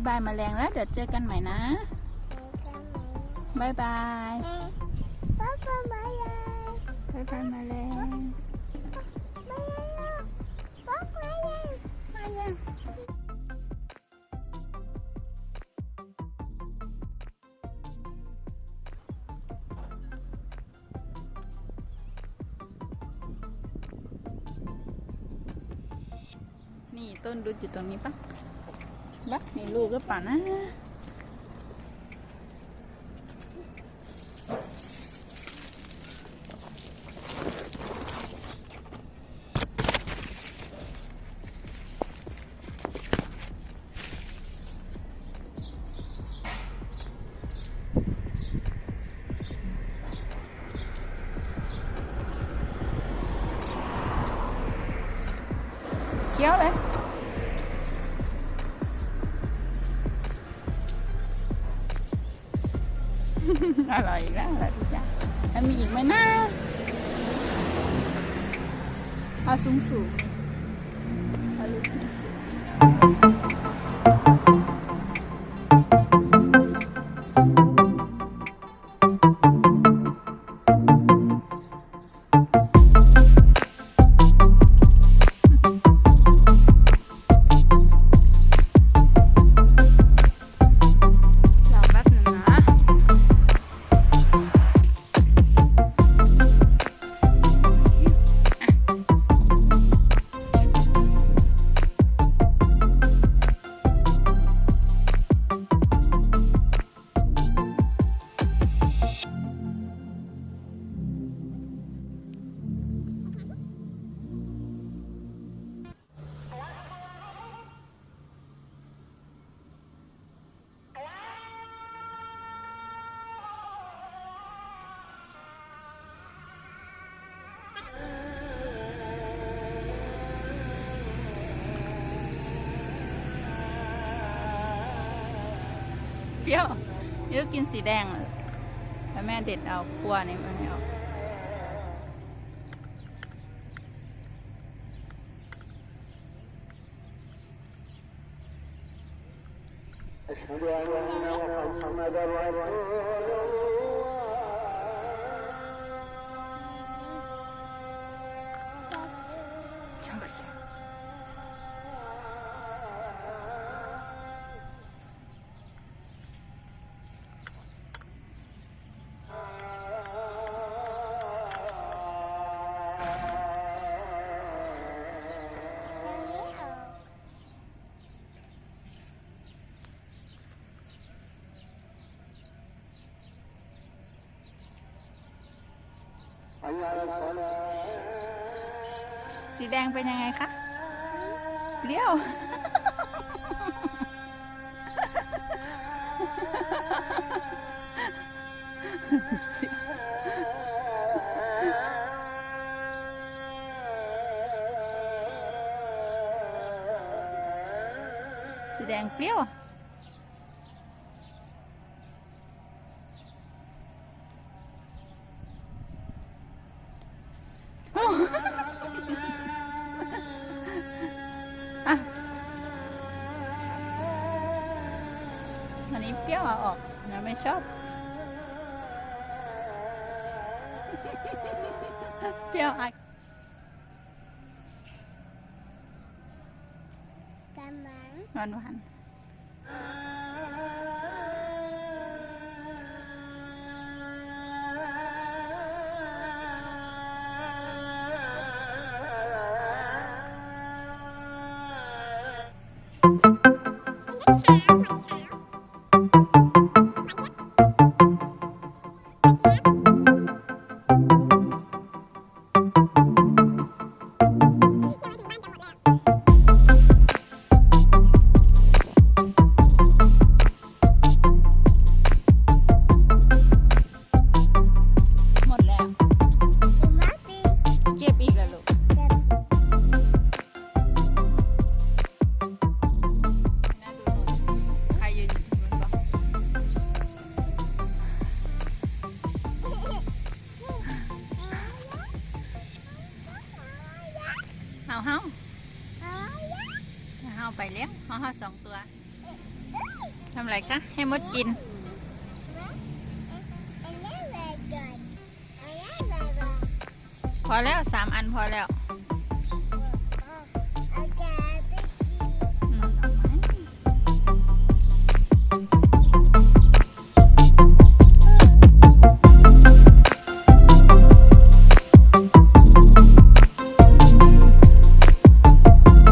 ายบายมาแรงแล้ว เดี๋ยวเจอกันใหม่นะบายบายป้าป้ายมาเลยบายบายมาแรงมาเลยป้ามาเลยมายังนี่ต้นรุดอยู่ตรงนี้ปะ บักมีลูกก็ป่า อร่อยแล้วอร่อยทุกอย่างแล้วมีอีกไหมนะเอาสูงสูงรี้ยวเดี๋ยวกินสีแดงเลยแล้วแม่เด็ดเอาขั้วนี่มาให้เอา أشهد أن محمدا رسول الله สีแดงเป็นยังไงคะเปรี้ยวสีแดงเปรี้ยว อะ อันนี้เปรี้ยวเอาออกนะไม่ชอบ เปรี้ยวอะกำลังหวานหวาน เฮาเฮาเฮาไปเลี้ยงเฮาเฮาสองตัวทำอะไรคะ ให้มดกินอันนี้ very good อันนี้ very good พอแล้วสามอันพอแล้ว